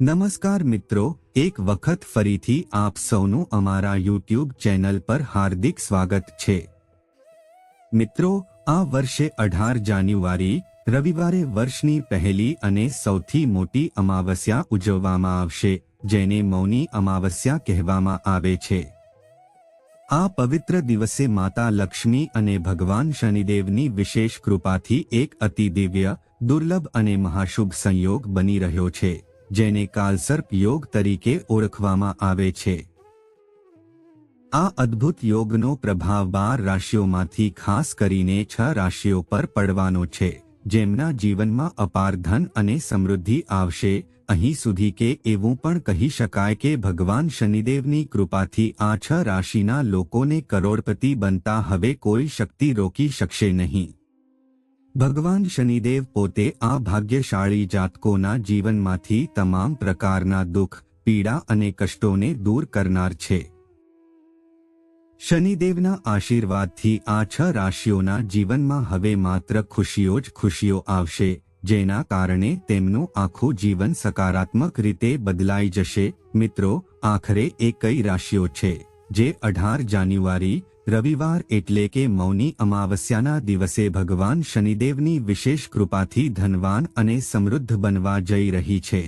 નમસ્કાર મિત્રો, એક વખત ફરીથી આપ સૌનું અમારા યુટ્યુબ ચેનલ પર હાર્દિક સ્વાગત છે. મિત્રો, આ વર્ષે અઢાર જાન્યુઆરી, રવિવારે વર્ષની પહેલી અને સૌથી મોટી અમાવસ્યા ઉજવવામાં આવશે, જેને મૌની અમાવસ્યા કહેવામાં આવે છે. આ પવિત્ર દિવસે માતા લક્ષ્મી અને ભગવાન શનિદેવની વિશેષ કૃપાથી એક અતિ દિવ્ય દુર્લભ અને મહાશુભ સંયોગ બની રહ્યો છે. જેને કાલસર્પ યોગ તરીકે ઓળખવામાં આવે છે. આ અદ્ભુત યોગનો પ્રભાવ બાર રાશિઓમાંથી ખાસ કરીને છ રાશિઓ પર પડવાનો છે, જેમના જીવનમાં અપાર ધન અને સમૃદ્ધિ આવશે. અહીં સુધી કે એવું પણ કહી શકાય કે ભગવાન શનિદેવની કૃપાથી આ છ રાશિના લોકોને કરોડપતિ બનતા હવે કોઈ શક્તિ રોકી શકશે નહીં. ભગવાન શનિદેવ પોતે આ ભાગ્યશાળી જાતકોના જીવનમાંથી તમામ પ્રકારના દુઃખ, પીડા અને કષ્ટોને દૂર કરનાર છે. શનિદેવના આશીર્વાદથી આ છ રાશિઓના જીવનમાં હવે માત્ર ખુશીઓ જ ખુશીઓ આવશે, જેના કારણે તેમનું આખું જીવન સકારાત્મક રીતે બદલાઈ જશે. મિત્રો, આખરે એ કઈ રાશિઓ છે? જે અઢાર જાન્યુઆરી રવિવાર એટલે કે મૌની અમાવસ્યાના દિવસે ભગવાન શનિદેવની વિશેષ કૃપાથી ધનવાન અને સમૃદ્ધ બનવા જઈ રહી છે.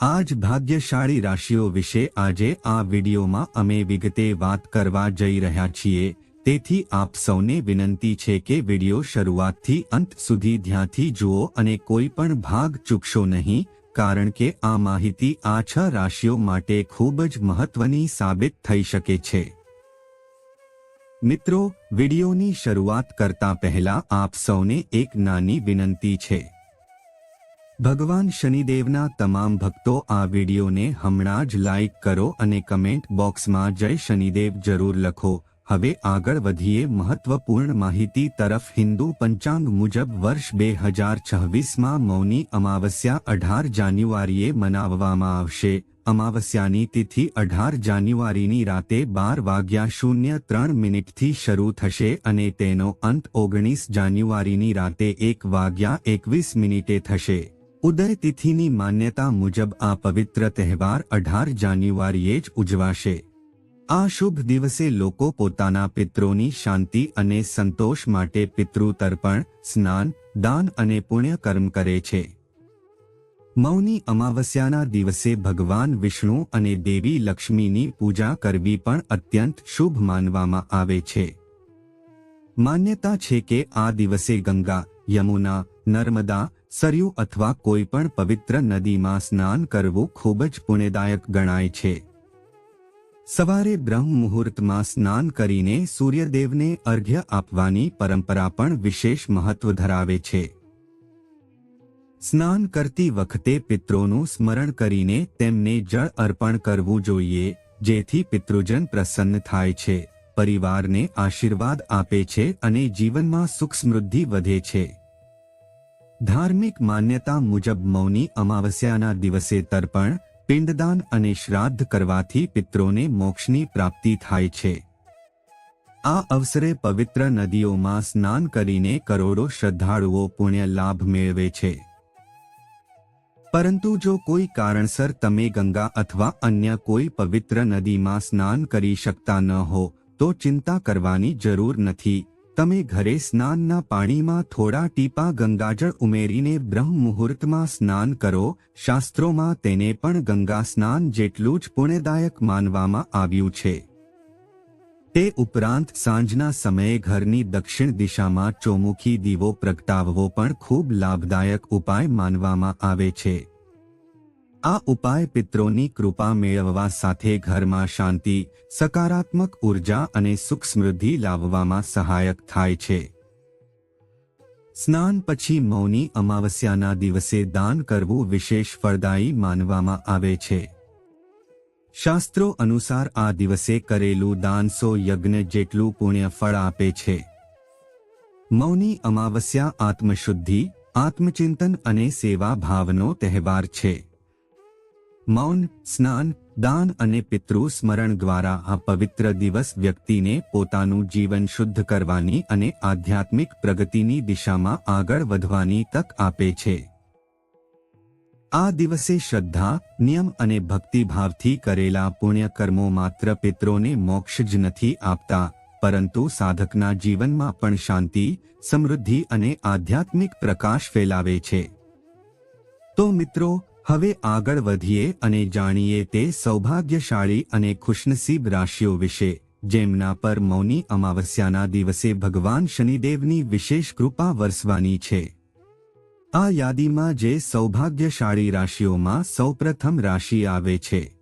આજ ભાગ્યશાળી રાશિઓ વિશે આજે આ વિડીયોમાં અમે વિગતે વાત કરવા જઈ રહ્યા છીએ. તેથી આપ સૌને વિનંતી છે કે વીડિયો શરૂઆતથી અંત સુધી ધ્યાનથી જુઓ અને કોઈ પણ ભાગ ચૂકશો નહીં, કારણ કે આ માહિતી આ છ રાશિઓ માટે ખૂબ જ મહત્વની સાબિત થઈ શકે છે. મિત્રો, વિડિયોની શરૂઆત કરતા પહેલા આપ સૌને એક નાની વિનંતી છે. ભગવાન શનિદેવના તમામ ભક્તો આ વિડીયોને હમણાં જ લાઈક કરો અને કમેન્ટ બોક્સમાં જય શનિદેવ જરૂર લખો. હવે આગળ વધીએ મહત્વપૂર્ણ માહિતી તરફ. હિન્દુ પંચાંગ મુજબ વર્ષ બે હજાર છવ્વીસમાં મૌની અમાવસ્યા અઢાર જાન્યુઆરીએ મનાવવામાં આવશે. અમાવસ્યાની તિથિ અઢાર જાન્યુઆરીની રાતે બાર વાગ્યા શૂન્ય ત્રણ મિનિટથી શરૂ થશે અને તેનો અંત ઓગણીસ જાન્યુઆરીની રાતે એક વાગ્યા એકવીસ મિનિટે થશે. ઉદય તિથિની માન્યતા મુજબ આ પવિત્ર તહેવાર અઢાર જાન્યુઆરીએ જ ઉજવાશે. આ શુભ દિવસે લોકો પોતાના પિત્રોની શાંતિ અને સંતોષ માટે પિતૃ તર્પણ સ્નાન, દાન અને પુણ્ય કર્મ કરે છે. મૌની અમાવસ્યાના દિવસે ભગવાન વિષ્ણુ અને દેવી લક્ષ્મીની પૂજા કરવી પણ અત્યંત શુભ માનવામાં આવે છે. માન્યતા છે કે આ દિવસે ગંગા, યમુના, નર્મદા, સરયુ અથવા કોઈ પણ પવિત્ર નદીમાં સ્નાન કરવું ખૂબ જ પુણ્યદાયક ગણાય છે. સવારે બ્રહ્મ મુહૂર્તમાં સ્નાન કરીને સૂર્યદેવને અર્ઘ્ય આપવાની પરંપરા પણ વિશેષ મહત્વ ધરાવે છે. સ્નાન કરતી વખતે પિત્રોનું સ્મરણ કરીને તેમને જળ અર્પણ કરવું જોઈએ, જેથી પિતૃજન પ્રસન્ન થાય છે, પરિવારને આશીર્વાદ આપે છે અને જીવનમાં સુખ સમૃદ્ધિ વધે છે. ધાર્મિક માન્યતા મુજબ મૌની અમાવસ્યાના દિવસે તર્પણ પિંડદાન અને શ્રાદ્ધ કરવાથી પિત્રોને મોક્ષની પ્રાપ્તિ થાય છે. આ અવસરે પવિત્ર નદીઓમાં સ્નાન કરીને કરોડો શ્રદ્ધાળુઓ પુણ્ય લાભ મેળવે છે. પરંતુ જો કોઈ કારણસર તમે ગંગા અથવા અન્ય કોઈ પવિત્ર નદીમાં સ્નાન કરી શકતા ન હો, તો ચિંતા કરવાની જરૂર નથી. તમે ઘરે સ્નાનના પાણીમાં થોડા ટીપા ગંગાજળ ઉમેરીને બ્રહ્મ મુહૂર્તમાં સ્નાન કરો, શાસ્ત્રોમાં તેને પણ ગંગા સ્નાન જેટલું જ પુણ્યદાયક માનવામાં આવ્યું છે. તે ઉપરાંત સાંજના સમયે ઘરની દક્ષિણ દિશામાં ચોમુખી દીવો પ્રગટાવવો પણ ખૂબ લાભદાયક ઉપાય માનવામાં આવે છે. આ ઉપાય પિત્રોની કૃપા મેળવવા સાથે ઘરમાં શાંતિ, સકારાત્મક ઊર્જા અને સુખ સમૃદ્ધિ લાવવામાં સહાયક થાય છે. સ્નાન પછી મૌની અમાવસ્યાના દિવસે દાન કરવું વિશેષ ફળદાયી માનવામાં આવે છે. શાસ્ત્રો અનુસાર આ દિવસે કરેલું દાન સો યજ્ઞ જેટલું પુણ્ય ફળ આપે છે. મૌની અમાવસ્યા આત્મશુદ્ધિ, આત્મચિંતન અને સેવા ભાવનો તહેવાર છે. મૌન, સ્નાન, દાન અને પિતૃ સ્મરણ દ્વારા આ પવિત્ર દિવસ વ્યક્તિને પોતાનું જીવન શુદ્ધ કરવાની અને આધ્યાત્મિક પ્રગતિની દિશામાં આગળ વધવાની તક આપે છે. આ દિવસે શ્રદ્ધા, નિયમ અને ભક્તિભાવથી કરેલા પુણ્ય કર્મો માત્ર પિત્રોને મોક્ષ જ નથી આપતા, પરંતુ સાધકના જીવનમાં પણ શાંતિ, સમૃદ્ધિ અને આધ્યાત્મિક પ્રકાશ ફેલાવે છે. તો મિત્રો હવે આગળ વધીએ અને જાણીએ તે સૌભાગ્યશાળી અને ખુશનસીબ રાશિઓ વિશે, જેમના પર મૌની અમાવસ્યાના દિવસે ભગવાન શનિદેવની વિશેષ કૃપા વરસવાની છે. આ યાદીમાં જે સૌભાગ્યશાળી રાશિઓમાં સૌપ્રથમ રાશિ આવે છે.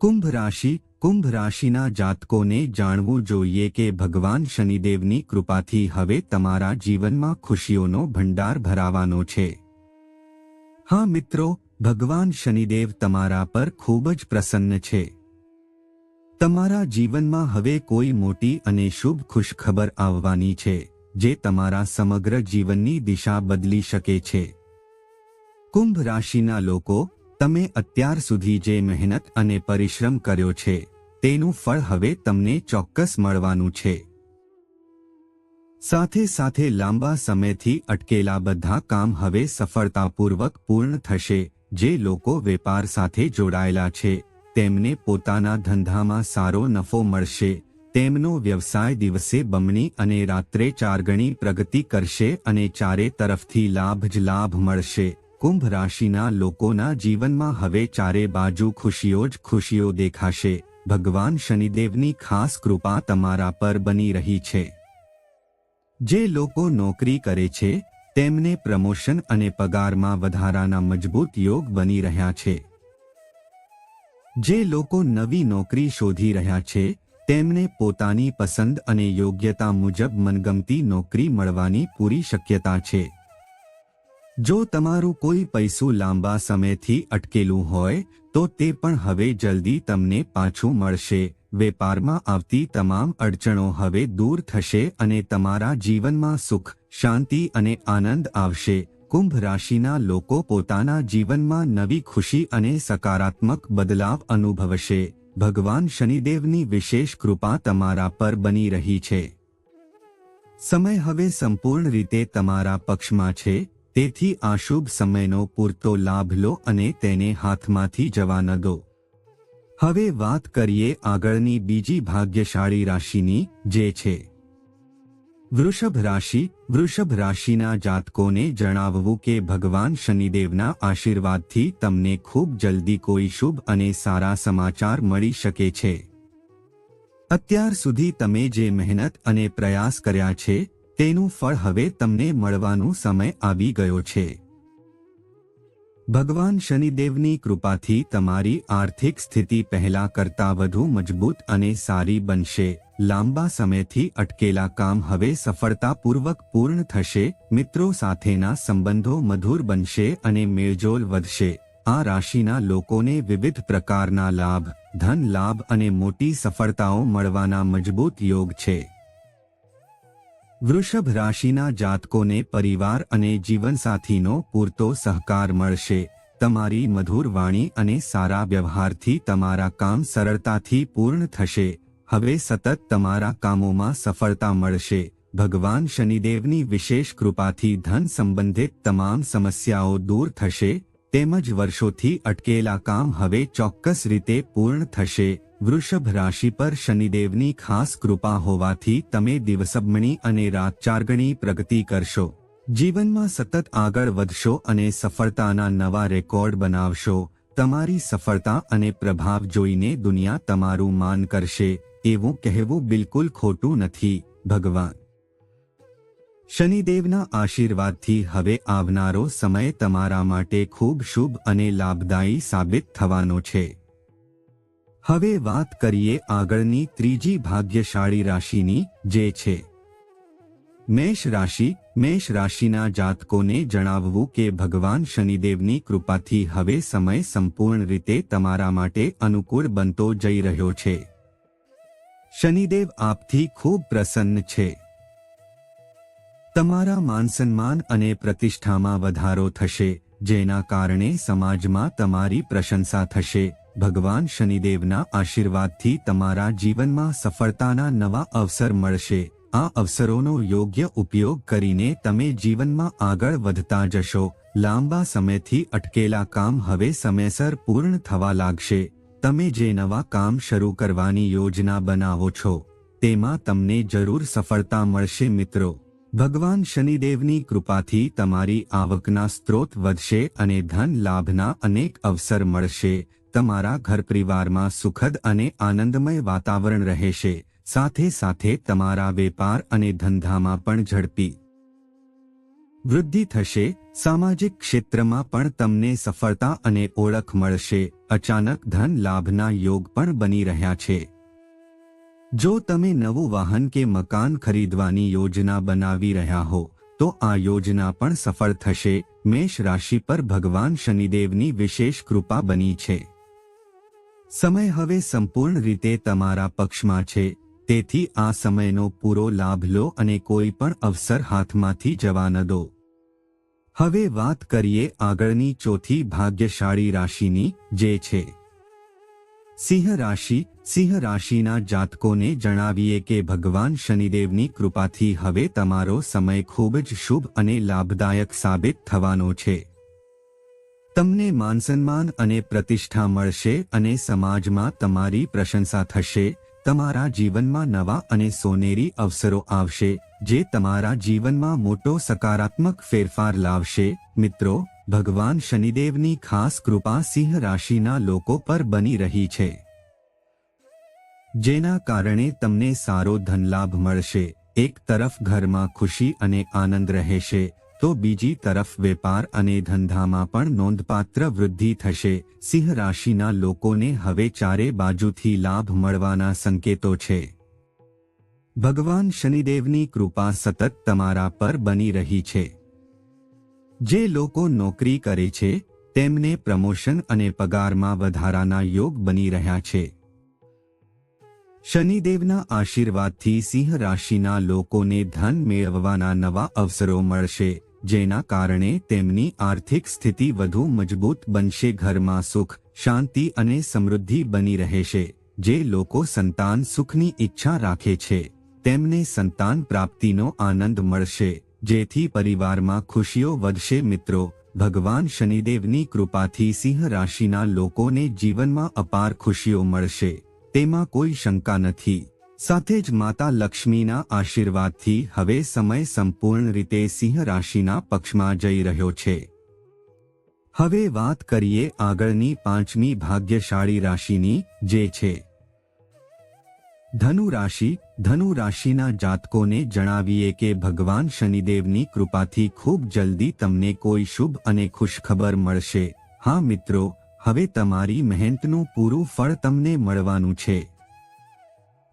કુંભ રાશિ, કુંભ રાશિના જાતકોને જાણવું જોઈએ કે ભગવાન શનિદેવની કૃપાથી હવે તમારા જીવનમાં ખુશીઓનો ભંડાર ભરાવાનો છે. હા મિત્રો, ભગવાન શનિદેવ તમારા પર ખૂબ જ પ્રસન્ન છે. તમારા જીવનમાં હવે કોઈ મોટી અને શુભ ખુશખબર આવવાની છે, જે તમારા સમગ્ર જીવનની દિશા બદલી શકે છે. કુંભ રાશિના લોકો, તમે અત્યાર સુધી જે મહેનત અને પરિશ્રમ કર્યો છે, તેનું ફળ હવે તમને ચોક્કસ મળવાનું છે. સાથે સાથે લાંબા સમયથી અટકેલા બધા કામ હવે સફળતાપૂર્વક પૂર્ણ થશે, જે લોકો વેપાર સાથે જોડાયેલા છે. તેમને પોતાના ધંધામાં સારો નફો મળશે. તેમનો વ્યવસાય દિવસે બમણી અને રાત્રે ચાર ગણી પ્રગતિ કરશે અને ચારે તરફથી લાભ જ લાભ મળશે. કુંભ રાશિના લોકોના જીવનમાં હવે ચારે બાજુ ખુશીઓ જ ખુશીઓ દેખાશે. ભગવાન શનિદેવની ખાસ કૃપા તમારા પર બની રહી છે. જે લોકો નોકરી કરે છે, તેમને પ્રમોશન અને પગારમાં વધારાના મજબૂત યોગ બની રહ્યા છે. જે લોકો નવી નોકરી શોધી રહ્યા છે, તેમને પોતાની પસંદ અને યોગ્યતા મુજબ મનગમતી નોકરી મળવાની પૂરી શક્યતા છે. જો તમારું કોઈ પૈસું લાંબા સમયથી અટકેલું હોય, તો તે પણ હવે જલ્દી તમને પાછું મળશે. વેપારમાં આવતી તમામ અડચણો હવે દૂર થશે અને તમારા જીવનમાં સુખ, શાંતિ અને આનંદ આવશે. કુંભ રાશિના લોકો પોતાના જીવનમાં નવી ખુશી અને સકારાત્મક બદલાવ અનુભવશે. ભગવાન શનિદેવની વિશેષ કૃપા તમારા પર બની રહી છે. સમય હવે સંપૂર્ણ રીતે તમારા પક્ષમાં છે. તેથી આ શુભ સમયનો પૂરતો લાભ લો અને તેને હાથમાંથી જવા ન દો. હવે વાત કરીએ આગળની બીજી ભાગ્યશાળી રાશિની, જે છે. વૃષભ રાશિ, વૃષભ રાશિના જાતકોને જણાવવું કે ભગવાન શનિદેવના આશીર્વાદથી તમને ખૂબ જલ્દી કોઈ શુભ અને સારા સમાચાર મળી શકે છે. અત્યાર સુધી તમે જે મહેનત અને પ્રયાસ કર્યા છે, તેનું ફળ હવે તમને મળવાનો સમય આવી ગયો છે. ભગવાન શનિદેવની કૃપાથી તમારી આર્થિક સ્થિતિ પહેલા કરતા વધુ મજબૂત અને સારી બનશે. લાંબા સમયથી અટકેલા કામ હવે સફળતાપૂર્વક પૂર્ણ થશે. મિત્રો સાથેના સંબંધો મધુર બનશે અને મેળજોલ વધશે. આ રાશિના લોકોને વિવિધ પ્રકારના લાભ, ધન લાભ અને મોટી સફળતાઓ મળવાના મજબૂત યોગ છે. વૃષભ રાશિના જાતકોને પરિવાર અને જીવનસાથીનો પૂરતો સહકાર મળશે. તમારી મધુર વાણી અને સારા વ્યવહારથી તમારા કામ સરળતાથી પૂર્ણ થશે. હવે સતત તમારા કામોમાં સફળતા મળશે. ભગવાન શનિદેવની વિશેષ કૃપાથી ધન સંબંધિત તમામ સમસ્યાઓ દૂર થશે. તેમજ વર્ષોથી અટકેલા કામ હવે ચોક્કસ રીતે પૂર્ણ થશે. વૃષભ રાશિ પર શનિદેવની ખાસ કૃપા હોવાથી તમે દિવસબમણી અને રાત ચારગણી પ્રગતિ કરશો. જીવનમાં સતત આગળ વધશો અને સફળતાના નવા રેકોર્ડ બનાવશો. તમારી સફળતા અને પ્રભાવ જોઈને દુનિયા તમારું માન કરશે. એવું કહેવું બિલકુલ ખોટું નથી, ભગવાન. શનિદેવના આશીર્વાદથી હવે આવનારો સમય તમારા માટે ખૂબ શુભ અને લાભદાયી સાબિત થવાનો છે. હવે વાત કરીએ આગળની ત્રીજી ભાગ્યશાળી રાશિની, જે છે. મેષ રાશિ, મેષ રાશિના જાતકોને જણાવવું કે ભગવાન શનિદેવની કૃપાથી હવે સમય સંપૂર્ણ રીતે તમારા માટે અનુકૂળ બનતો જઈ રહ્યો છે. શનિદેવ આપથી ખૂબ પ્રસન્ન છે. તમારા માનસન્માન અને પ્રતિષ્ઠામાં વધારો થશે, જેના કારણે સમાજમાં તમારી પ્રશંસા થશે. ભગવાન શનિદેવના આશીર્વાદથી તમારા જીવનમાં સફળતાના નવા અવસર મળશે. આ અવસરોનો યોગ્ય ઉપયોગ કરીને તમે જીવનમાં આગળ વધતા જશો. લાંબા સમયથી અટકેલા કામ હવે સમયસર પૂર્ણ થવા લાગશે. તમે જે નવા કામ શરૂ કરવાની યોજના બનાવો છો, તેમાં તમને જરૂર સફળતા મળશે મિત્રો. ભગવાન શનિદેવની કૃપાથી તમારી આવકના સ્ત્રોત વધશે અને ધન લાભના અનેક અવસર મળશે. તમારા ઘર પરિવારમાં સુખદ અને આનંદમય વાતાવરણ રહેશે. સાથે સાથે તમારા વેપાર અને ધંધામાં પણ ઝડપી વૃદ્ધિ થશે. સામાજિક ક્ષેત્રમાં પણ તમને સફળતા અને ઓળખ મળશે. અચાનક ધન લાભના યોગ પણ બની રહ્યા છે. જો તમે નવું વાહન કે મકાન ખરીદવાની યોજના બનાવી રહ્યા હો, તો આ યોજના પણ સફળ થશે. મેષ રાશિ પર ભગવાન શનિદેવની વિશેષ કૃપા બની છે. સમય હવે સંપૂર્ણ રીતે તમારા પક્ષમાં છે, તેથી આ સમયનો પૂરો લાભ લો અને કોઈ પણ અવસર હાથમાંથી જવા ન દો. હવે વાત કરીએ આગળની ચોથી ભાગ્યશાળી રાશિની, જે છે. સિંહ રાશિ, સિંહ રાશિના જાતકોને જણાવીએ કે ભગવાન શનિદેવની કૃપાથી હવે તમારો સમય ખૂબ જ શુભ અને લાભદાયક સાબિત થવાનો છે. તમને માનસન્માન અને પ્રતિષ્ઠા મળશે અને સમાજમાં તમારી પ્રશંસા થશે, તમારા જીવનમાં નવા અને સોનેરી અવસરો આવશે, જે તમારા જીવનમાં મોટો સકારાત્મક ફેરફાર લાવશે. મિત્રો, ભગવાન શનિદેવની ખાસ કૃપા સિંહ રાશિના લોકો પર બની રહી છે. જેના કારણે તમને સારો ધનલાભ મળશે. એક તરફ ઘરમાં ખુશી અને આનંદ રહેશે તો બીજી તરફ વેપાર અને ધંધામાં પણ નોંધપાત્ર વૃદ્ધિ થશે. સિંહ રાશિના લોકોને હવે ચારે બાજુથી લાભ મળવાના સંકેતો છે. ભગવાન શનિદેવની કૃપા સતત તમારા પર બની રહી છે. જે લોકો નોકરી કરે છે, તેમને પ્રમોશન અને પગારમાં વધારાના યોગ બની રહ્યા છે. શનિદેવના આશીર્વાદથી સિંહ રાશિના લોકોને ધન મેળવવાના નવા અવસરો મળશે. જેના કારણે તેમની આર્થિક સ્થિતિ વધુ મજબૂત બનશે, ઘરમાં સુખ, શાંતિ અને સમૃદ્ધિ બની રહેશે. જે લોકો સંતાન સુખની ઈચ્છા રાખે છે, તેમને સંતાન પ્રાપ્તિનો આનંદ મળશે. જેથી પરિવારમાં ખુશીઓ વધશે. મિત્રો, ભગવાન શનિદેવની કૃપાથી સિંહ રાશિના લોકોને જીવનમાં અપાર ખુશીઓ મળશે. તેમાં કોઈ શંકા નથી. સાથે જ માતા લક્ષ્મીના આશીર્વાદથી હવે સમય સંપૂર્ણ રીતે સિંહ રાશિના પક્ષમાં જઈ રહ્યો છે. હવે વાત કરીએ આગળની પાંચમી ભાગ્યશાળી રાશિની, જે છે. ધનુ રાશિ, ધનુ રાશિના જાતકોને જણાવીએ કે ભગવાન શનિદેવની કૃપાથી ખૂબ જલ્દી તમને કોઈ શુભ અને ખુશખબર મળશે. હા મિત્રો, હવે તમારી મહેનતનું પૂરું ફળ તમને મળવાનું છે.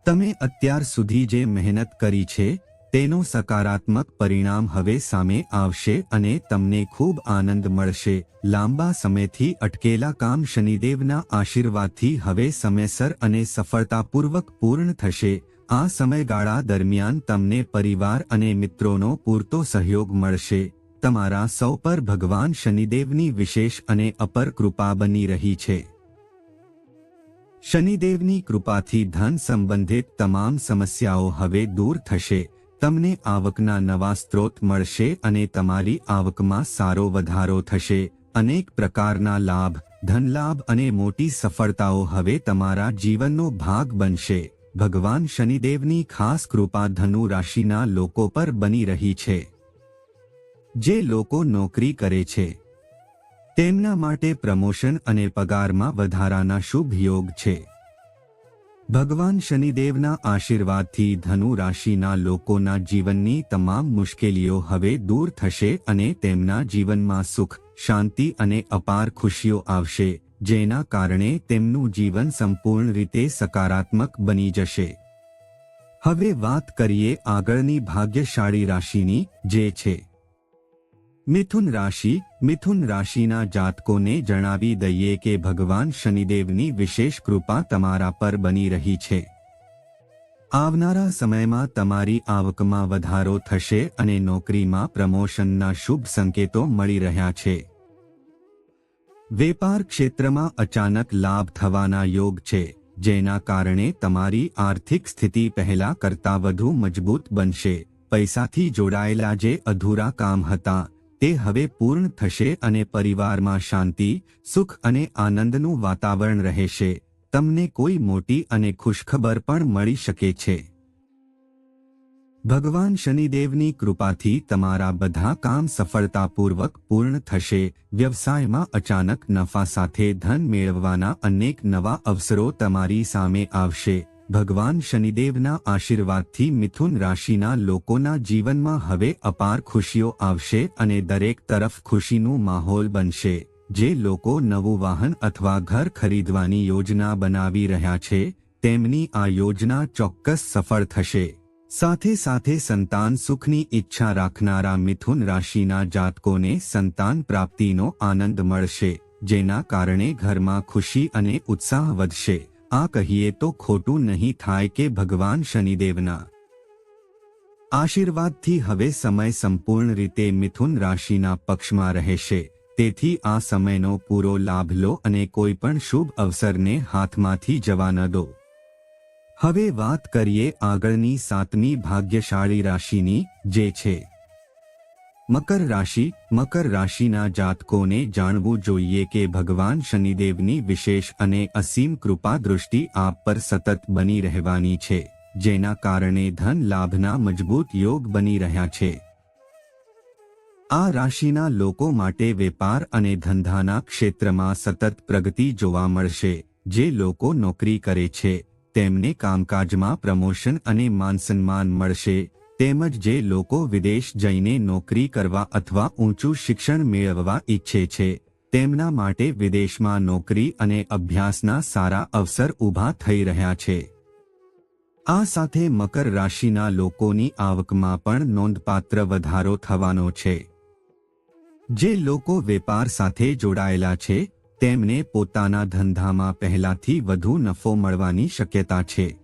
તમે અત્યાર સુધી જે મહેનત કરી છે, તેનો સકારાત્મક પરિણામ હવે સામે આવશે અને તમને ખૂબ આનંદ મળશે. લાંબા સમયથી અટકેલા કામ શનિદેવના આશીર્વાદથી હવે સમયસર અને સફળતાપૂર્વક પૂર્ણ થશે. આ સમયગાળા દરમિયાન તમને પરિવાર અને મિત્રોનો પૂરતો સહયોગ મળશે. તમારા સૌ પર ભગવાન શનિદેવની વિશેષ અને અપર કૃપા બની રહી છે. શનિદેવની કૃપાથી ધન સંબંધિત તમામ સમસ્યાઓ હવે દૂર થશે. તમને આવકના નવા સ્ત્રોત મળશે અને તમારી આવકમાં સારો વધારો થશે. અનેક પ્રકારના લાભ, ધનલાભ અને મોટી સફળતાઓ હવે તમારા જીવનનો ભાગ બનશે. ભગવાન શનિદેવની ખાસ કૃપા ધનુ રાશિના લોકો પર બની રહી છે. જે લોકો નોકરી કરે છે. તેમના માટે પ્રમોશન અને પગારમાં વધારાના શુભ યોગ છે. ભગવાન શનિદેવના આશીર્વાદથી ધનુ રાશિના લોકોના જીવનની તમામ મુશ્કેલીઓ હવે દૂર થશે અને તેમના જીવનમાં સુખ, શાંતિ અને અપાર ખુશીઓ આવશે, જેના કારણે તેમનું જીવન સંપૂર્ણ રીતે સકારાત્મક બની જશે. હવે વાત કરીએ આગળની ભાગ્યશાળી રાશિની, જે છે. મિથુન રાશિ મિથુન રાશિના જાતકોને જણાવી દઈએ કે ભગવાન શનિદેવની વિશેષ કૃપા તમારા પર બની રહી છે. આવનારા સમયમાં તમારી આવકમાં વધારો થશે અને નોકરીમાં પ્રમોશનના શુભ સંકેતો મળી રહ્યા છે. વેપાર ક્ષેત્રમાં અચાનક લાભ થવાના યોગ છે, જેના કારણે તમારી આર્થિક સ્થિતિ પહેલા કરતાં વધુ મજબૂત બનશે. પૈસાથી જોડાયેલા જે અધૂરા કામ હતા તે હવે પૂર્ણ થશે અને પરિવારમાં શાંતિ, સુખ અને આનંદનું વાતાવરણ રહેશે. તમને કોઈ મોટી અને ખુશખબર પણ મળી શકે છે. ભગવાન શનિદેવની કૃપાથી તમારા બધા કામ સફળતાપૂર્વક પૂર્ણ થશે. વ્યવસાયમાં અચાનક નફા સાથે ધન મેળવવાના અનેક નવા અવસરો તમારી સામે આવશે. ભગવાન શનિદેવના આશીર્વાદથી મિથુન રાશિના લોકોના જીવનમાં હવે અપાર ખુશીઓ આવશે અને દરેક તરફ ખુશીનું માહોલ બનશે. જે લોકો નવું વાહન અથવા ઘર ખરીદવાની યોજના બનાવી રહ્યા છે, તેમની આ યોજના ચોક્કસ સફળ થશે. સાથે સાથે સંતાન સુખની ઈચ્છા રાખનારા મિથુન રાશિના જાતકોને સંતાન પ્રાપ્તિનો આનંદ મળશે, જેના કારણે ઘરમાં ખુશી અને ઉત્સાહ વધશે. આ કહીએ તો ખોટું નહીં થાય કે ભગવાન શનિદેવના આશીર્વાદથી હવે સમય સંપૂર્ણ રીતે મિથુન રાશિના પક્ષમાં રહેશે. તેથી આ સમયનો પૂરો લાભ લો અને કોઈ પણ શુભ અવસરને હાથમાંથી જવા ન દો. હવે વાત કરીએ આગળની સાતમી ભાગ્યશાળી રાશિની, જે છે. મકર રાશિ, મકર રાશિના જાતકોને જાણવું જોઈએ કે ભગવાન શનિદેવની વિશેષ અને અસીમ કૃપા દૃષ્ટિ આપ પર સતત બની રહેવાની છે, જેના કારણે ધન લાભના મજબૂત યોગ બની રહ્યા છે. આ રાશિના લોકો માટે વેપાર અને ધંધાના ક્ષેત્રમાં સતત પ્રગતિ જોવા મળશે, જે લોકો નોકરી કરે છે, તેમને કામકાજમાં પ્રમોશન અને માનસન્માન મળશે તેમજ જે લોકો વિદેશ જઈને નોકરી કરવા અથવા ઊંચું શિક્ષણ મેળવવા ઈચ્છે છે, તેમના માટે વિદેશમાં નોકરી અને અભ્યાસના સારા અવસર ઊભા થઈ રહ્યા છે. આ સાથે મકર રાશિના લોકોની આવકમાં પણ નોંધપાત્ર વધારો થવાનો છે. જે લોકો વેપાર સાથે જોડાયેલા છે, તેમને પોતાના ધંધામાં પહેલાથી વધુ નફો મળવાની શક્યતા છે.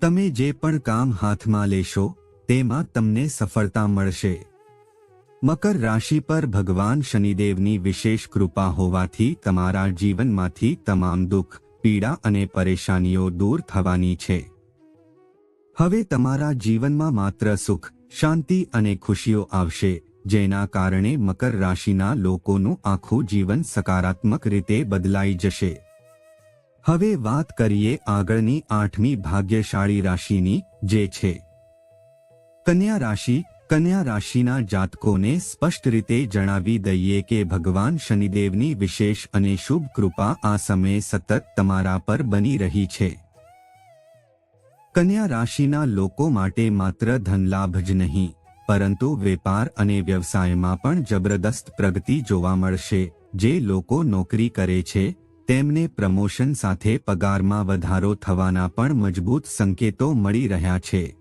તમે જે પણ કામ હાથમાં લેશો, તેમાં તમને સફળતા મળશે. મકર રાશિ પર ભગવાન શનિદેવની વિશેષ કૃપા હોવાથી તમારા જીવનમાંથી તમામ દુઃખ, પીડા અને પરેશાનીઓ દૂર થવાની છે. હવે તમારા જીવનમાં માત્ર સુખ, શાંતિ અને ખુશીઓ આવશે, જેના કારણે મકર રાશિના લોકોનું આખું જીવન સકારાત્મક રીતે બદલાઈ જશે. હવે વાત કરીએ આગળની આઠમી ભાગ્યશાળી રાશિની, જે છે. કન્યા રાશિ, કન્યા રાશિના જાતકોને સ્પષ્ટ રીતે જણાવી દઈએ કે ભગવાન શનિદેવની વિશેષ અને શુભ કૃપા આ સમયે સતત તમારા પર બની રહી છે. કન્યા રાશિના લોકો માટે માત્ર ધનલાભ જ નહીં, પરંતુ વેપાર અને વ્યવસાયમાં પણ જબરદસ્ત પ્રગતિ જોવા મળશે, જે લોકો નોકરી કરે છે તેમને પ્રમોશન સાથે પગારમાં વધારો થવાના પણ મજબૂત સંકેતો મળી રહ્યા છે.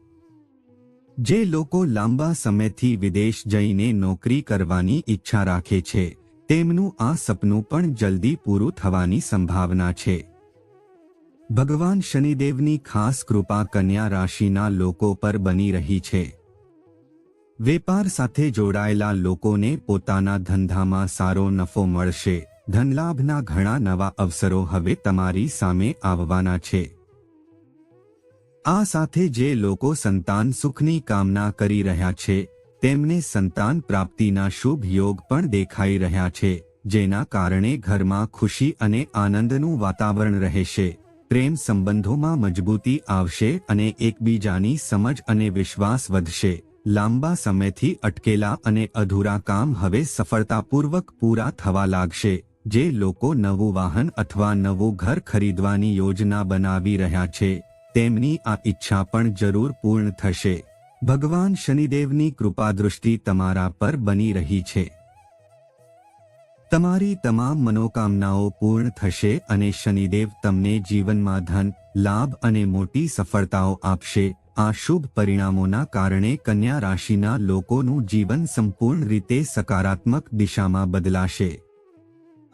જે લોકો લાંબા સમયથી વિદેશ જઈને નોકરી કરવાની ઈચ્છા રાખે છે, તેમનું આ સપનું પણ જલ્દી પૂરું થવાની સંભાવના છે. ભગવાન શનિદેવની ખાસ કૃપા કન્યા રાશિના લોકો પર બની રહી છે. વેપાર સાથે જોડાયેલા લોકોને પોતાના ધંધામાં સારો નફો મળશે. ધનલાભના ઘણા નવા અવસરો હવે તમારી સામે આવવાના છે. આ સાથે જે લોકો સંતાન સુખની કામના કરી રહ્યા છે, તેમને સંતાન પ્રાપ્તિના શુભ યોગ પણ દેખાઈ રહ્યા છે, જેના કારણે ઘરમાં ખુશી અને આનંદનું વાતાવરણ રહેશે. પ્રેમ સંબંધોમાં મજબૂતી આવશે અને એકબીજાની સમજ અને વિશ્વાસ વધશે. લાંબા સમયથી અટકેલા અને અધૂરા કામ હવે સફળતાપૂર્વક પૂરા થવા લાગશે. જે લોકો નવું વાહન અથવા નવું ઘર ખરીદવાની યોજના બનાવી રહ્યા છે, તેમની આ ઈચ્છા પણ જરૂર પૂર્ણ થશે. ભગવાન શનિદેવની કૃપાદૃષ્ટિ તમારા પર બની રહી છે. તમારી તમામ મનોકામનાઓ પૂર્ણ થશે અને શનિદેવ તમને જીવનમાં ધન, લાભ અને મોટી સફળતાઓ આપશે. આ શુભ પરિણામોના કારણે કન્યા રાશિના લોકોનું જીવન સંપૂર્ણ રીતે સકારાત્મક દિશામાં બદલાશે.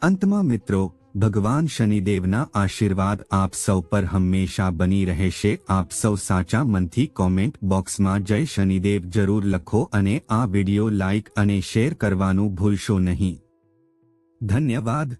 અંતમાં મિત્રો, ભગવાન શનિદેવના આશીર્વાદ આપ સૌ પર હંમેશા બની રહેશે. આપ સૌ સાચા મનથી કોમેન્ટ બોક્સમાં જય શનિદેવ જરૂર લખો અને આ વિડિયો લાઇક અને શેર કરવાનું ભૂલશો નહીં. ધન્યવાદ.